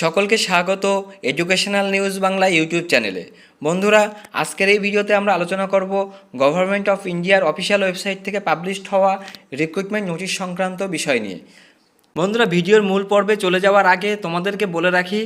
সকলকে স্বাগত educational news Bangla YouTube চ্যানেলে। বন্ধুরা, আজকের এই ভিডিওতে আমরা আলোচনা করব গভর্নমেন্ট অফ ইন্ডিয়ার অফিসিয়াল ওয়েবসাইট থেকে পাবলিশড হওয়া রিক্রুটমেন্ট নোটিশ সংক্রান্ত বিষয় নিয়ে। বন্ধুরা, ভিডিওর মূল পর্বে চলে যাওয়ার আগে তোমাদেরকে বলে রাখি,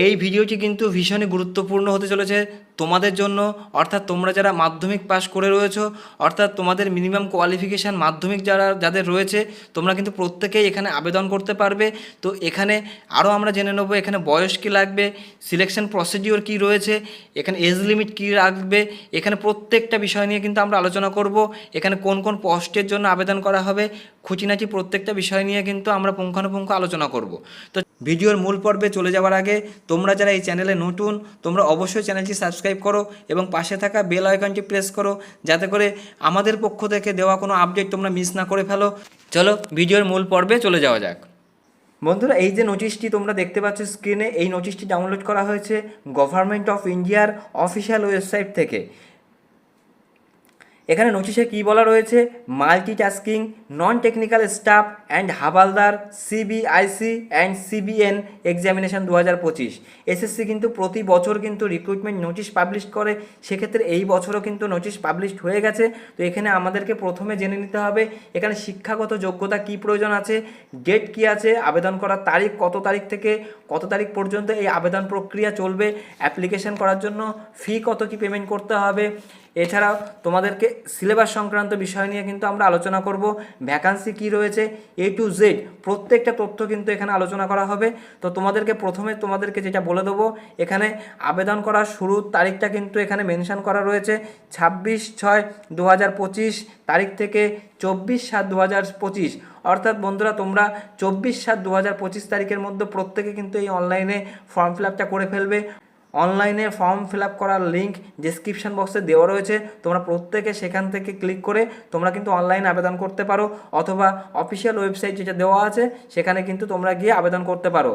এই ভিডিওটি কিন্তু ভীষণই গুরুত্বপূর্ণ হতে চলেছে। তোমাদের জন্য, অর্থাৎ তোমরা যারা মাধ্যমিক পাশ করে রয়েছো, অর্থাৎ তোমাদের মিনিমাম কোয়ালিফিকেশান মাধ্যমিক যারা, যাদের রয়েছে, তোমরা কিন্তু প্রত্যেকেই এখানে আবেদন করতে পারবে। তো এখানে আরও আমরা জেনে নেব, এখানে বয়স কী লাগবে সিলেকশন প্রসিডিওর কী রয়েছে, এখানে এজ লিমিট কী রাখবে, এখানে প্রত্যেকটা বিষয় নিয়ে কিন্তু আমরা আলোচনা করব। এখানে কোন কোন পোস্টের জন্য আবেদন করা হবে, খুঁটিনাটি প্রত্যেকটা বিষয় নিয়ে কিন্তু আমরা পুঙ্খানুপুঙ্খ আলোচনা করব। তো ভিডিওর মূল পর্বে চলে যাওয়ার আগে তোমরা যারা এই চ্যানেলে নতুন, তোমরা অবশ্যই চ্যানেলটি সাবস্ক্রাইব করো এবং পাশে থাকা বেল আইকনটি প্রেস করো, যাতে করে আমাদের পক্ষ থেকে দেওয়া কোনো আপডেট তোমরা মিস না করে ফেলো। চলো ভিডিওর মূল পর্বে চলে যাওয়া যাক। বন্ধুরা, এই যে নোটিশটি তোমরা দেখতে পাচ্ছ স্ক্রিনে এই নোটিশটি ডাউনলোড করা হয়েছে গভর্নমেন্ট অফ ইন্ডিয়ার অফিসিয়াল ওয়েবসাইট থেকে। এখানে নোটিশে কী বলা রয়েছে? Multitasking non technical staff and havaldar CBIC and CBN examination দু হাজার পঁচিশ। এসএসসি কিন্তু প্রতি বছর কিন্তু রিক্রুটমেন্ট নোটিশ পাবলিশ করে, সেক্ষেত্রে এই বছরও কিন্তু নোটিশ পাবলিশড হয়ে গেছে। তো এখানে আমাদেরকে প্রথমে জেনে নিতে হবে, এখানে শিক্ষাগত যোগ্যতা কী প্রয়োজন আছে ডেট কী আছে, আবেদন করার তারিখ কত তারিখ থেকে, কত তারিখ পর্যন্ত এই আবেদন প্রক্রিয়া চলবে অ্যাপ্লিকেশন করার জন্য ফি কত কি পেমেন্ট করতে হবে এছাড়াও তোমাদেরকে সিলেবাস সংক্রান্ত বিষয় নিয়ে কিন্তু আমরা আলোচনা করব। ভ্যাকান্সি কি রয়েছে? এ টু জেড প্রত্যেকটা তথ্য কিন্তু এখানে আলোচনা করা হবে। তো তোমাদেরকে প্রথমে তোমাদেরকে যেটা বলে দেবো, এখানে আবেদন করার শুরুর তারিখটা কিন্তু এখানে মেনশন করা রয়েছে। ছাব্বিশ ছয় দু তারিখ থেকে চব্বিশ সাত দু পঁচিশ। অর্থাৎ বন্ধুরা, তোমরা চব্বিশ সাত দু তারিখের মধ্যে প্রত্যেকে কিন্তু এই অনলাইনে ফর্ম ফিল করে ফেলবে। অনলাইনে ফর্ম ফিল আপ করার লিঙ্ক ডিসক্রিপশন বক্সে দেওয়া রয়েছে। তোমরা প্রত্যেকে সেখান থেকে ক্লিক করে তোমরা কিন্তু অনলাইনে আবেদন করতে পারো অথবা অফিসিয়াল ওয়েবসাইট যেটা দেওয়া আছে, সেখানে কিন্তু তোমরা গিয়ে আবেদন করতে পারো।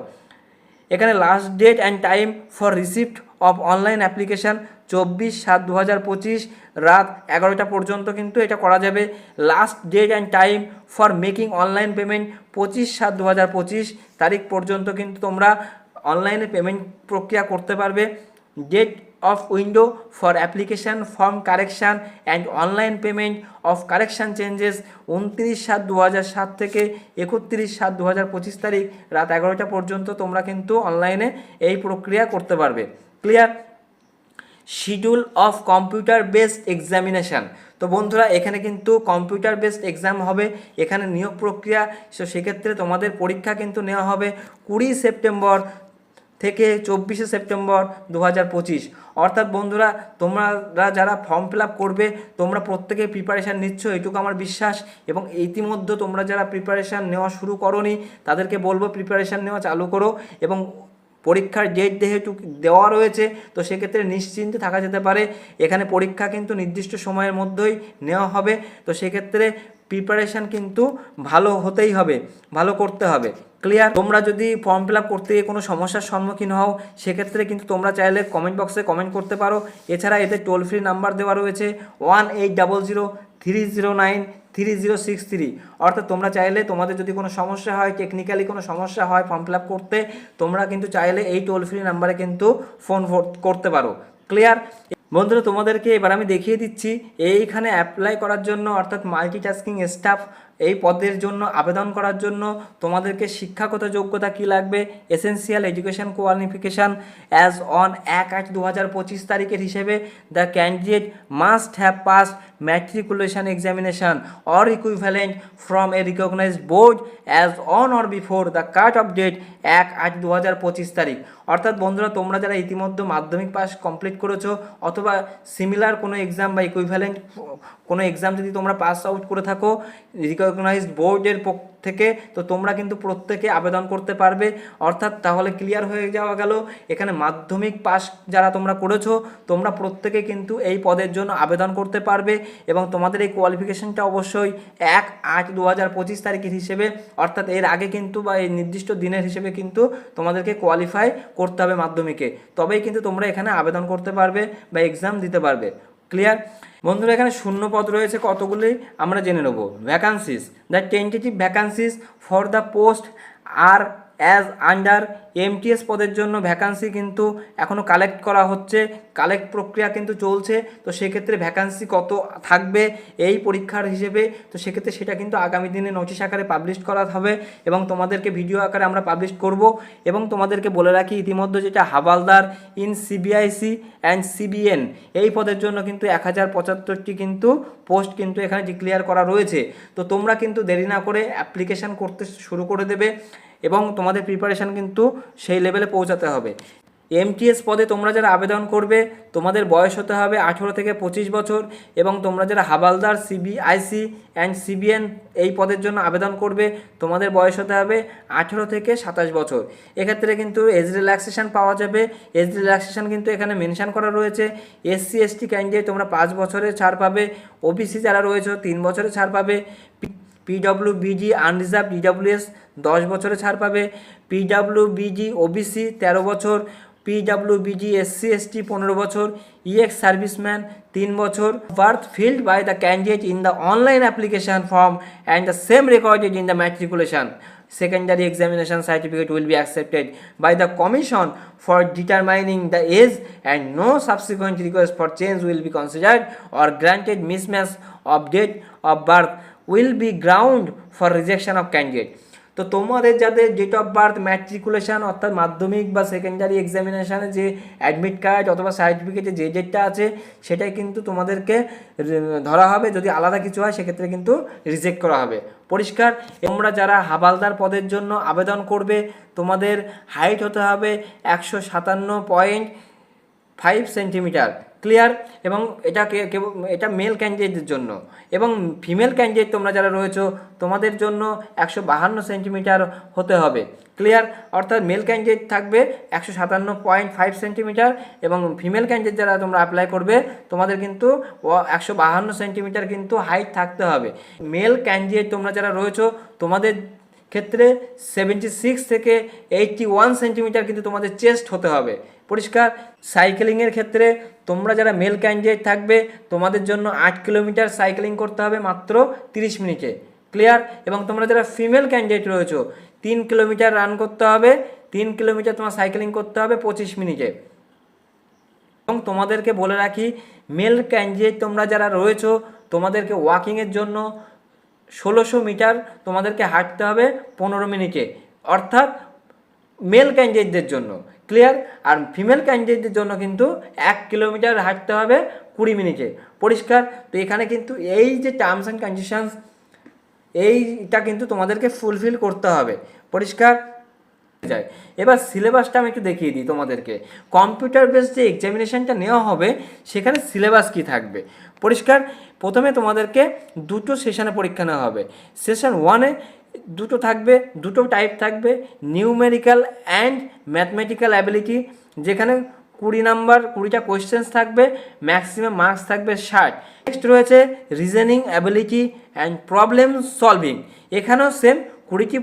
এখানে last date and time for receipt of online application চব্বিশ সাত দু হাজার পঁচিশ রাত এগারোটা পর্যন্ত কিন্তু এটা করা যাবে। Last date and time for making online payment পঁচিশ সাত দু হাজার পঁচিশ তারিখ পর্যন্ত কিন্তু তোমরা অনলাইনে পেমেন্ট প্রক্রিয়া করতে পারবে। Date of window for application form correction and online payment of correction changes উনত্রিশ সাত দু সাত থেকে একত্রিশ সাত দু পঁচিশ তারিখ রাত এগারোটা পর্যন্ত তোমরা কিন্তু অনলাইনে এই প্রক্রিয়া করতে পারবে। Clear schedule of computer based examination তো বন্ধুরা, এখানে কিন্তু কম্পিউটার বেসড এক্সাম হবে, এখানে নিয়োগ প্রক্রিয়া সো সেক্ষেত্রে তোমাদের পরীক্ষা কিন্তু নেওয়া হবে কুড়ি সেপ্টেম্বর থেকে চব্বিশে সেপ্টেম্বর দু হাজার পঁচিশ। অর্থাৎ বন্ধুরা তোমরা যারা ফর্ম ফিল করবে, তোমরা প্রত্যেকে প্রিপারেশান নিচ্ছ, এটুকু আমার বিশ্বাস। এবং ইতিমধ্যে তোমরা যারা প্রিপারেশান নেওয়া শুরু করনি, তাদেরকে বলব প্রিপারেশান নেওয়া চালু করো। এবং পরীক্ষার ডেট যেহেতু দেওয়া রয়েছে, তো সেক্ষেত্রে নিশ্চিন্তে থাকা যেতে পারে। এখানে পরীক্ষা কিন্তু নির্দিষ্ট সময়ের মধ্যেই নেওয়া হবে। তো সেক্ষেত্রে প্রিপারেশান কিন্তু ভালো হতেই হবে, ভালো করতে হবে। ক্লিয়ার তোমরা যদি ফর্ম ফিল করতে গিয়ে কোনো সমস্যার সম্মুখীন হও, সেক্ষেত্রে কিন্তু তোমরা চাইলে কমেন্ট বক্সে কমেন্ট করতে পারো। এছাড়া এতে টোল ফ্রি নাম্বার দেওয়া রয়েছে one eight double zero three zero nine three zero six three অর্থাৎ তোমরা চাইলে তোমাদের যদি কোনো সমস্যা হয় টেকনিক্যালি কোনো সমস্যা হয় ফর্ম ফিল করতে, তোমরা কিন্তু চাইলে এই টোল ফ্রি নাম্বারে কিন্তু ফোন করতে পারো। ক্লিয়ার বন্ধুরা, তোমাদেরকে এবার আমি দেখিয়ে দিচ্ছি, এইখানে অ্যাপ্লাই করার জন্য অর্থাৎ মাল্টিটাস্কিং স্টাফ এই পদের জন্য আবেদন করার জন্য তোমাদেরকে শিক্ষাগত যোগ্যতা কী লাগবে? Essential education qualification as on এক আট দু হাজার পঁচিশ তারিখের হিসেবে the candidate must have pass matriculation examination or equivalent from a recognised board as on or before the cut off date এক আট দু হাজার পঁচিশ তারিখ। অর্থাৎ বন্ধুরা, তোমরা যারা ইতিমধ্যে মাধ্যমিক পাস কমপ্লিট করেছ অথবা সিমিলার কোনো এক্সাম বা ইকুইভ্যালেন্ট কোনো এক্সাম যদি তোমরা পাস আউট করে থাকো রিকগনাইজড বোর্ডের পক্ষ থেকে তো তোমরা কিন্তু প্রত্যেকে আবেদন করতে পারবে। অর্থাৎ তাহলে ক্লিয়ার হয়ে যাওয়া গেল। এখানে মাধ্যমিক পাস যারা তোমরা করেছ, তোমরা প্রত্যেকে কিন্তু এই পদের জন্য আবেদন করতে পারবে এবং তোমাদের এই কোয়ালিফিকেশনটা অবশ্যই এক আট দু হাজার পঁচিশ তারিখের হিসেবে, অর্থাৎ এর আগে কিন্তু বা এই নির্দিষ্ট দিনের হিসেবে কিন্তু তোমাদেরকে কোয়ালিফাই করতে হবে মাধ্যমিকে। তবেই কিন্তু তোমরা এখানে আবেদন করতে পারবে বা এক্সাম দিতে পারবে। ক্লিয়ার বন্ধুরা, এখানে শূন্য পদ রয়েছে, কতগুলি? আমরা জেনে নেব। Vacancies the tentative vacancies for the post are as under MTS পদের জন্য ভ্যাকান্সি কিন্তু এখনও কালেক্ট করা হচ্ছে। কালেক্ট প্রক্রিয়া কিন্তু চলছে। তো সেক্ষেত্রে ভ্যাকান্সি কত থাকবে এই পরীক্ষার হিসেবে? তো সেক্ষেত্রে সেটা কিন্তু আগামী দিনে নোটিশ আকারে পাবলিশ করা হবে এবং তোমাদেরকে ভিডিও আকারে আমরা পাবলিশ করব এবং তোমাদেরকে বলে রাখি ইতিমধ্যে যেটা havaldar in CBIC and CBN এই পদের জন্য কিন্তু এক হাজার পঁচাত্তরটি কিন্তু পোস্ট কিন্তু এখানে ডিক্লেয়ার করা রয়েছে। তো তোমরা কিন্তু দেরি না করে অ্যাপ্লিকেশান করতে শুরু করে দেবে। এবং তোমাদের প্রিপারেশান কিন্তু সেই লেভেলে পৌঁছাতে হবে। এমটিএস পদে তোমরা যারা আবেদন করবে, তোমাদের বয়স হতে হবে আঠেরো থেকে পঁচিশ বছর এবং তোমরা যারা হাবালদার সিবিআইসি অ্যান্ড সিবিএন এই পদের জন্য আবেদন করবে, তোমাদের বয়স হতে হবে আঠেরো থেকে সাতাশ বছর। এক্ষেত্রে কিন্তু এজ রিল্যাক্সেশন পাওয়া যাবে। এজ রিল্যাক্সেশন কিন্তু এখানে মেনশন করা রয়েছে। এসসি এসটি ক্যান্ডিডেট তোমরা পাঁচ বছরের ছাড় পাবে। ওবিসি যারা রয়েছে, তিন বছরের ছাড় পাবে। পিডব্লিউ বিজি আনরিজার্ভ ডিডব্লিউএস দশ বছরে ছাড় পাবে। পিডব্লিউ বিজি ওবিসি তেরো বছর। পিডব্লিউ বিজি এসসি, এসটি পনেরো বছর। ইএক্স সার্ভিসম্যান তিন বছর। Birth filled by the candidate in the online application form and the same recorded in the matriculation. Secondary examination certificate will be accepted by the commission for determining the age and no subsequent request for change will be considered or granted mismatch of date of birth will be ground for rejection of candidate তো তোমাদের যাদের date of birth ম্যাট্রিকুলেশান অর্থাৎ মাধ্যমিক বা secondary এক্সামিনেশানে যে admit card অথবা সার্টিফিকেটে যে ডেটটা আছে, সেটাই কিন্তু তোমাদেরকে ধরা হবে। যদি আলাদা কিছু হয়, সেক্ষেত্রে কিন্তু রিজেক্ট করা হবে। পরিষ্কার, তোমরা যারা হাবালদার পদের জন্য আবেদন করবে, তোমাদের হাইট হতে হবে একশো সাতান্ন পয়েন্ট ফাইভ সেন্টিমিটার ক্লিয়ার এবং এটা কে- কেবল এটা মেল ক্যান্ডিডেটদের জন্য। এবং ফিমেল ক্যান্ডিডেট তোমরা যারা রয়েছো, তোমাদের জন্য একশো বাহান্ন সেন্টিমিটার হতে হবে। ক্লিয়ার অর্থাৎ মেল ক্যান্ডিডেট থাকবে একশো সাতান্ন পয়েন্ট ফাইভ সেন্টিমিটার এবং ফিমেল ক্যান্ডিডেট যারা তোমরা অ্যাপ্লাই করবে, তোমাদের কিন্তু একশো বাহান্ন সেন্টিমিটার কিন্তু হাইট থাকতে হবে। মেল ক্যান্ডিডেট তোমরা যারা রয়েছো, তোমাদের ক্ষেত্রে সেভেন্টি সিক্স থেকে এইটটি ওয়ান সেন্টিমিটার কিন্তু তোমাদের চেস্ট হতে হবে। পরিষ্কার? সাইকেলিংয়ের ক্ষেত্রে তোমরা যারা মেল ক্যান্ডিডেট থাকবে, তোমাদের জন্য আট কিলোমিটার সাইকেলিং করতে হবে মাত্র তিরিশ মিনিটে। ক্লিয়ার এবং তোমরা যারা ফিমেল ক্যান্ডিডেট রয়েছো, তিন কিলোমিটার রান করতে হবে, তিন কিলোমিটার তোমার সাইকেলিং করতে হবে পঁচিশ মিনিটে। এবং তোমাদেরকে বলে রাখি মেল ক্যান্ডিডেট তোমরা যারা রয়েছো, তোমাদেরকে ওয়াকিংয়ের জন্য ষোলোশো মিটার তোমাদেরকে হাঁটতে হবে পনেরো মিনিটে। অর্থাৎ মেল ক্যান্ডিডেটদের জন্য। ক্লিয়ার আর ফিমেল ক্যান্ডিডেটদের জন্য কিন্তু এক কিলোমিটার হাঁটতে হবে কুড়ি মিনিটে। পরিষ্কার? তো এখানে কিন্তু এই যে টার্মস অ্যান্ড কন্ডিশনস এইটা কিন্তু তোমাদেরকে ফুলফিল করতে হবে। পরিষ্কার? যায়। এবার সিলেবাসটা আমি একটু দেখিয়ে দিই তোমাদেরকে। কম্পিউটার বেস যে এক্সামিনেশনটা নেওয়া হবে, সেখানে সিলেবাস কি থাকবে? পরিষ্কার। প্রথমে তোমাদেরকে দুটো সেশনে পরীক্ষা নেওয়া হবে। সেশন ওয়ানে দুটো থাকবে, দুটো টাইপ থাকবে নিউমেরিক্যাল অ্যান্ড ম্যাথমেটিক্যাল অ্যাবিলিটি যেখানে কুড়ি নাম্বার কুড়িটা কোয়েশ্চেন্স থাকবে ম্যাক্সিমাম মার্কস থাকবে ষাট। নেক্সট রয়েছে reasoning ability and problem solving এখানেও সেম কুড়িটি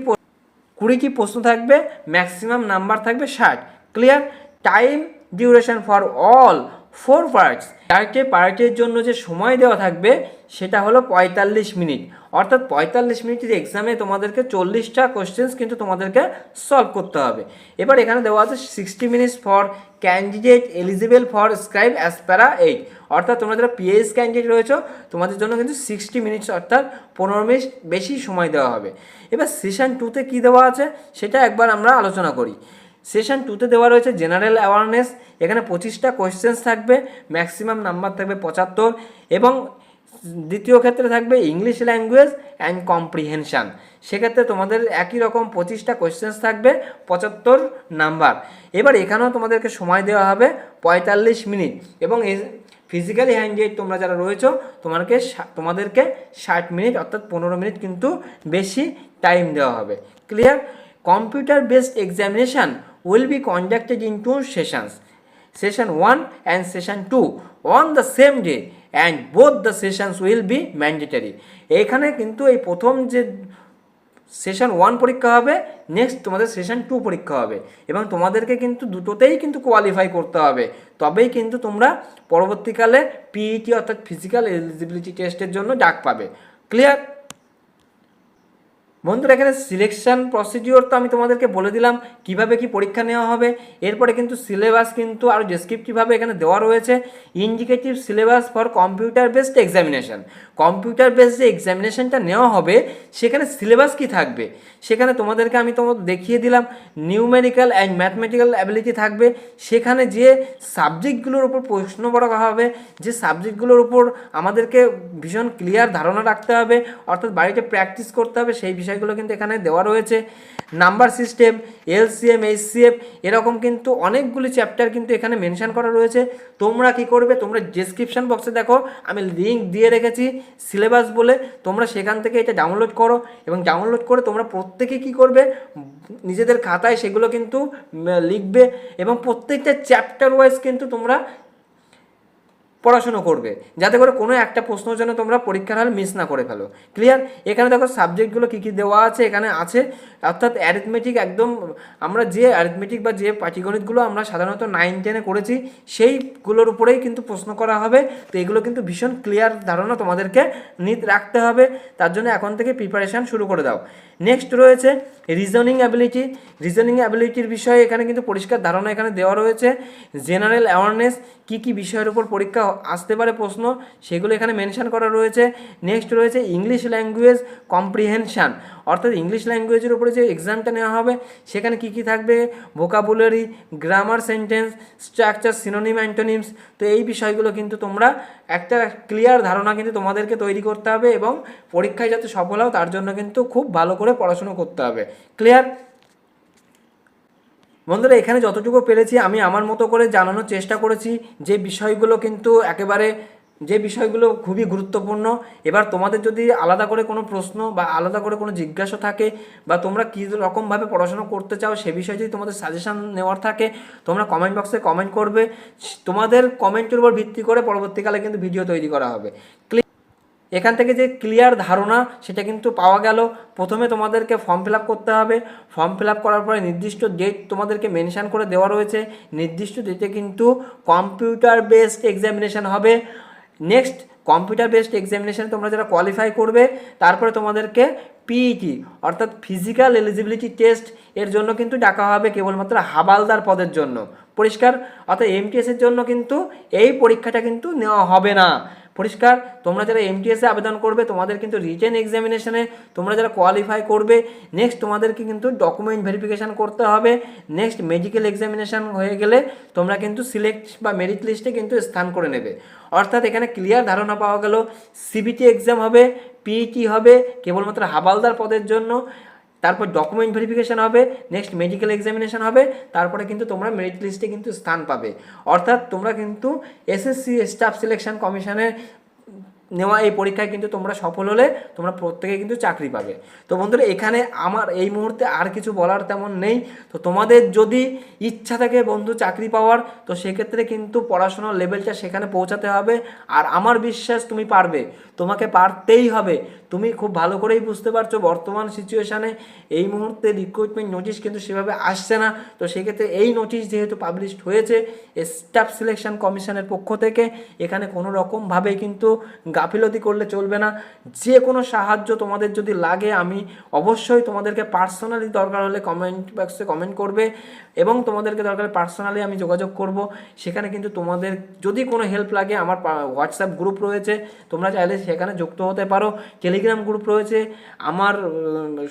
কুড়িটি প্রশ্ন থাকবে ম্যাক্সিমাম নাম্বার থাকবে ষাট। Clear time duration for all four parts চারটে পার্টের জন্য যে সময় দেওয়া থাকবে, সেটা হলো পঁয়তাল্লিশ মিনিট। অর্থাৎ পঁয়তাল্লিশ মিনিটের এক্সামে তোমাদেরকে চল্লিশটা কোশ্চেন্স কিন্তু তোমাদেরকে সলভ করতে হবে। এবার এখানে দেওয়া আছে sixty minutes for candidate eligible for scribe as para eight অর্থাৎ তোমরা যারা পিএইচ ক্যান্ডিডেট রয়েছো, তোমাদের জন্য কিন্তু সিক্সটি মিনিটস অর্থাৎ পনেরো মিনিট বেশি সময় দেওয়া হবে। এবার সেশন টুতে কী দেওয়া আছে, সেটা একবার আমরা আলোচনা করি। সেশন টুতে দেওয়া রয়েছে জেনারেল অ্যাওয়ারনেস এখানে পঁচিশটা কোয়েশ্চেন্স থাকবে ম্যাক্সিমাম নাম্বার থাকবে পঁচাত্তর, এবং দ্বিতীয় ক্ষেত্রে থাকবে ইংলিশ ল্যাঙ্গুয়েজ অ্যান্ড কম্প্রিহেনশান সেক্ষেত্রে তোমাদের একই রকম পঁচিশটা কোয়েশ্চেন্স থাকবে, পঁচাত্তর নাম্বার এবার এখানেও তোমাদেরকে সময় দেওয়া হবে পঁয়তাল্লিশ মিনিট, এবং ফিজিক্যালি হ্যান্ডিয়েড তোমরা যারা রয়েছো তোমাদেরকে সা- তোমাদেরকে ষাট মিনিট অর্থাৎ পনেরো মিনিট কিন্তু বেশি টাইম দেওয়া হবে। Clear computer based examination will be conducted in two sessions session 1 and session 2 on the same day and both the sessions will be mandatory. এখানে কিন্তু এই প্রথম যে সেশন ওয়ান পরীক্ষা হবে নেক্সট তোমাদের সেশন টু পরীক্ষা হবে এবং তোমাদেরকে কিন্তু দুটোতেই কিন্তু কোয়ালিফাই করতে হবে। তবেই কিন্তু তোমরা পরবর্তীকালে পিইটি অর্থাৎ ফিজিক্যাল এলিজিবিলিটি টেস্টের জন্য ডাক পাবে। ক্লিয়ার বন্ধুরা, এখানে সিলেকশন প্রসিডিওর তো আমি তোমাদেরকে বলে দিলাম কীভাবে কি পরীক্ষা নেওয়া হবে। এরপরে কিন্তু সিলেবাস কিন্তু আরও ডেসক্রিপটিভভাবে এখানে দেওয়া রয়েছে। Indicative syllabus for computer based examination computer based যে এক্সামিনেশনটা নেওয়া হবে, সেখানে সিলেবাস কি থাকবে? সেখানে তোমাদেরকে আমি তোমাদের দেখিয়ে দিলাম। নিউমেরিক্যাল অ্যান্ড ম্যাথমেটিক্যাল অ্যাবিলিটি থাকবে। সেখানে যে সাবজেক্টগুলোর উপর প্রশ্ন করা হবে, যে সাবজেক্টগুলোর উপর আমাদেরকে ভীষণ ক্লিয়ার ধারণা রাখতে হবে, অর্থাৎ বাড়িতে প্র্যাকটিস করতে হবে, সেই বিষয়গুলো কিন্তু এখানে দেওয়া রয়েছে। নাম্বার সিস্টেম, এলসিএম, এইচসিএফ, এরকম কিন্তু অনেকগুলি চ্যাপ্টার কিন্তু এখানে মেনশন করা রয়েছে। তোমরা কি করবে? তোমরা ডেসক্রিপশন বক্সে দেখো, আমি লিঙ্ক দিয়ে রেখেছি সিলেবাস বলে। তোমরা সেখান থেকে এটা ডাউনলোড করো এবং ডাউনলোড করে তোমরা প্রত্যেকে কি করবে? নিজেদের খাতায় সেগুলো কিন্তু লিখবে এবং প্রত্যেকটা চ্যাপ্টার ওয়াইজ কিন্তু তোমরা পড়াশুনো করবে। যাতে করে কোনো একটা প্রশ্ন যেন তোমরা পরীক্ষার হলে মিস না করে ফেলো। ক্লিয়ার এখানে দেখো সাবজেক্টগুলো কী কী দেওয়া আছে, এখানে আছে, অর্থাৎ অ্যারিথমেটিক একদম, আমরা যে অ্যারিথমেটিক বা যে পাটিগণিতগুলো আমরা সাধারণত নাইন টেনে করেছি, সেইগুলোর উপরেই কিন্তু প্রশ্ন করা হবে। তো এগুলো কিন্তু ভীষণ ক্লিয়ার ধারণা তোমাদেরকে নিত, রাখতে হবে। তার জন্য এখন থেকে প্রিপারেশান শুরু করে দাও। নেক্সট রয়েছে রিজনিং অ্যাবিলিটি রিজনিং অ্যাবিলিটির বিষয়ে এখানে কিন্তু পরিষ্কার ধারণা এখানে দেওয়া রয়েছে। জেনারেল অ্যাওয়ারনেস কী কী বিষয়ের উপর পরীক্ষা আসতে পারে প্রশ্ন সেগুলো এখানে মেনশন করা রয়েছে। নেক্সট রয়েছে ইংলিশ ল্যাঙ্গুয়েজ কম্প্রিহেনশান অর্থাৎ ইংলিশ ল্যাঙ্গুয়েজের উপরে যে এক্সামটা নেওয়া হবে, সেখানে কী কী থাকবে? Vocabulary grammar sentence structure synonym antonyms তো এই বিষয়গুলো কিন্তু তোমরা একটা ক্লিয়ার ধারণা কিন্তু তোমাদেরকে তৈরি করতে হবে এবং পরীক্ষায় যাতে সফল হও, তার জন্য কিন্তু খুব ভালো করে পড়াশুনো করতে হবে। ক্লিয়ার বন্ধুরা, এখানে যতটুকু পেরেছি, আমি আমার মতো করে জানানোর চেষ্টা করেছি। যে বিষয়গুলো কিন্তু একেবারে, যে বিষয়গুলো খুবই গুরুত্বপূর্ণ। এবার তোমাদের যদি আলাদা করে কোনো প্রশ্ন বা আলাদা করে কোনো জিজ্ঞাসা থাকে বা তোমরা কী রকমভাবে পড়াশোনা করতে চাও, সে বিষয়ে যদি তোমাদের সাজেশান নেওয়ার থাকে, তোমরা কমেন্ট বক্সে কমেন্ট করবে। তোমাদের কমেন্টের উপর ভিত্তি করে পরবর্তীকালে কিন্তু ভিডিও তৈরি করা হবে। এখান থেকে যে ক্লিয়ার ধারণা, সেটা কিন্তু পাওয়া গেল। প্রথমে তোমাদেরকে ফর্ম ফিল করতে হবে। ফর্ম ফিল করার পরে নির্দিষ্ট ডেট তোমাদেরকে মেনশান করে দেওয়া রয়েছে। নির্দিষ্ট ডেটে কিন্তু কম্পিউটার বেসড এক্সামিনেশন হবে। নেক্সট কম্পিউটার বেসড এক্সামিনেশানে তোমরা যারা কোয়ালিফাই করবে, তারপরে তোমাদেরকে পিইটি অর্থাৎ ফিজিক্যাল এলিজিবিলিটি টেস্ট এর জন্য কিন্তু ডাকা হবে কেবলমাত্র হাবালদার পদের জন্য। পরিষ্কার? অর্থাৎ এমটিএসের জন্য কিন্তু এই পরীক্ষাটা কিন্তু নেওয়া হবে না। পরিষ্কার, তোমরা যারা এমটিএসে আবেদন করবে, তোমাদের কিন্তু রিটেন এক্সামিনেশনে তোমরা যারা কোয়ালিফাই করবে নেক্সট তোমাদেরকে কিন্তু ডকুমেন্ট ভেরিফিকেশান করতে হবে। নেক্সট মেডিকেল এক্সামিনেশান হয়ে গেলে তোমরা কিন্তু সিলেক্ট বা মেরিট লিস্টে কিন্তু স্থান করে নেবে। অর্থাৎ এখানে ক্লিয়ার ধারণা পাওয়া গেল সিবিটি এক্সাম হবে পিইটি হবে, কেবলমাত্র হাবালদার পদের জন্য। তারপর ডকুমেন্ট ভেরিফিকেশান হবে নেক্সট মেডিকেল এক্সামিনেশান হবে, তারপরে কিন্তু তোমরা মেরিট লিস্টে কিন্তু স্থান পাবে। অর্থাৎ তোমরা কিন্তু এসএসসি স্টাফ সিলেকশন কমিশনের নেওয়া এই পরীক্ষায় কিন্তু তোমরা সফল হলে তোমরা প্রত্যেকে কিন্তু চাকরি পাবে। তো বন্ধুরা, এখানে আমার এই মুহূর্তে আর কিছু বলার তেমন নেই। তো তোমাদের যদি ইচ্ছা থাকে বন্ধু চাকরি পাওয়ার, তো সেক্ষেত্রে কিন্তু পড়াশোনার লেভেলটা সেখানে পৌঁছাতে হবে। আর আমার বিশ্বাস তুমি পারবে, তোমাকে পারতেই হবে। তুমি খুব ভালো করেই বুঝতে পারছ বর্তমান সিচুয়েশানে এই মুহূর্তে রিক্রুটমেন্ট নোটিশ কিন্তু সেভাবে আসছে না। তো সেক্ষেত্রে এই নোটিশ যেহেতু পাবলিশড হয়েছে স্টাফ সিলেকশন কমিশনের পক্ষ থেকে, এখানে কোনো রকমভাবে কিন্তু গাফিলতি করলে চলবে না। যে কোনো সাহায্য তোমাদের যদি লাগে, আমি অবশ্যই তোমাদেরকে পার্সোনালি দরকার হলে কমেন্ট বক্সে কমেন্ট করবে এবং তোমাদেরকে দরকার পার্সোনালি আমি যোগাযোগ করব। সেখানে কিন্তু তোমাদের যদি কোনো হেল্প লাগে, আমার হোয়াটসঅ্যাপ গ্রুপ রয়েছে। তোমরা চাইলে সেখানে যুক্ত হতে পারো। টেলিগ্রাম গ্রুপ রয়েছে। আমার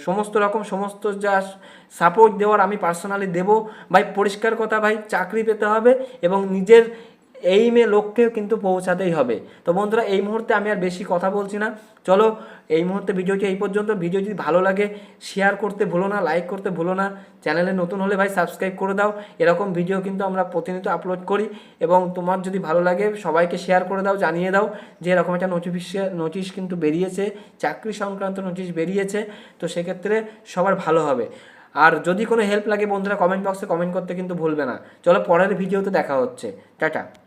সমস্ত রকম, সমস্ত যা সাপোর্ট দেওয়ার আমি পার্সোনালি দেবো। ভাই, পরিষ্কার কথা ভাই, চাকরি পেতে হবে এবং নিজের এইমে লক্ষ্যে কিন্তু পৌঁছাতেই হবে। তো বন্ধুরা, এই মুহূর্তে আমি আর বেশি কথা বলছি না। চলো, এই মুহূর্তে ভিডিওটি এই পর্যন্ত। ভিডিও যদি ভালো লাগে শেয়ার করতে ভুলো না লাইক করতে ভুলো না চ্যানেলে নতুন হলে ভাই সাবস্ক্রাইব করে দাও। এরকম ভিডিও কিন্তু আমরা প্রতিনিয়ত আপলোড করি এবং তোমার যদি ভালো লাগে, সবাইকে শেয়ার করে দাও, জানিয়ে দাও যে এরকম একটা নোটিফিকেশন নোটিশ কিন্তু বেরিয়েছে, চাকরি সংক্রান্ত নোটিশ বেরিয়েছে। তো সেক্ষেত্রে সবার ভালো হবে। আর যদি কোনো হেল্প লাগে বন্ধুরা কমেন্ট বক্সে কমেন্ট করতে কিন্তু ভুলবে না। চলো, পরের ভিডিওতে দেখা হচ্ছে। টাটা।